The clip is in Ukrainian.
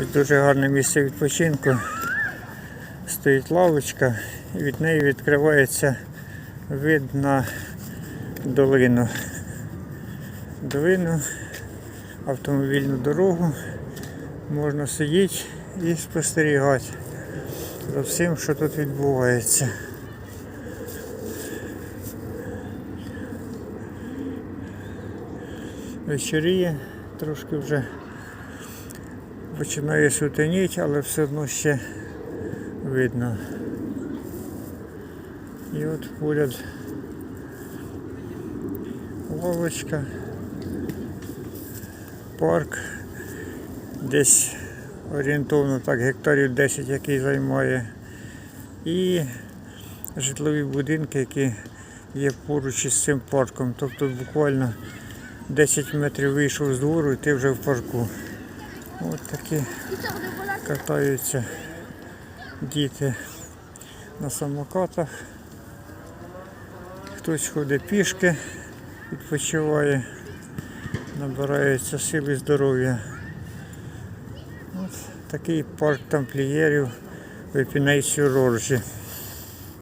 Ось дуже гарне місце відпочинку. Стоїть лавочка і від неї відкривається вид на долину. Долину, автомобільну дорогу. Можна сидіти і спостерігати за всім, що тут відбувається. Вечоріє, трошки вже починає сутеніти, але все одно ще видно. І от поряд лавочка, парк, десь орієнтовно так гектарів 10, який займає, і житлові будинки, які є поруч із цим парком. Тобто буквально 10 метрів вийшов з двору і ти вже в парку. От такі катаються діти на самокатах. Хтось ходить пішки, відпочиває, набирається сил здоров'я. От такий парк тамплієрів в Епінейсі Роржі.